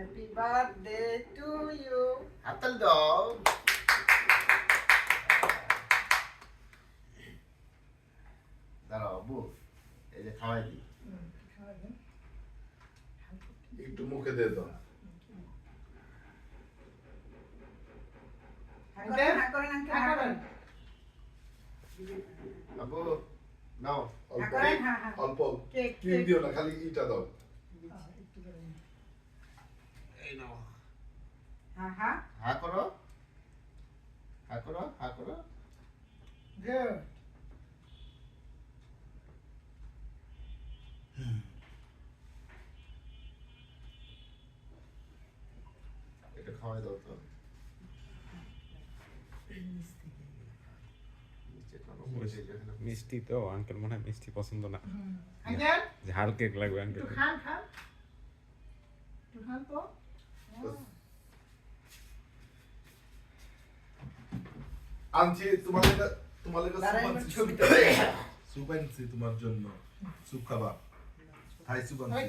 Happy birthday to you হাততালি দাও দাঁড়াও আব্বু এই যে খাওয়াই দিই একটু মুখে দিয়ে দাও। হ্যাঁ হ্যাঁ হ্যাঁ আব্বু নাও। অল্প। অল্প কেক। দিও না খালি ইটা দাও। এই নাও। হ্যাঁ হ্যাঁ। হা করো। হা করো হা করো। গুড এটা খাওয়াই দাও তো। নিচে কোনো বসে যেখানে মিষ্টি তো আঙ্কেল মনে হয় মিষ্টি পছন্দ না। আঙ্কেল ঝাল কেক লাগবে আঙ্কেল খান খান। খান তো। আনছি তোমার তোমাদের লেগে সুপ আনছি, আনছি তোমার জন্য। সুপ খাবা। হাই সুপ আনছি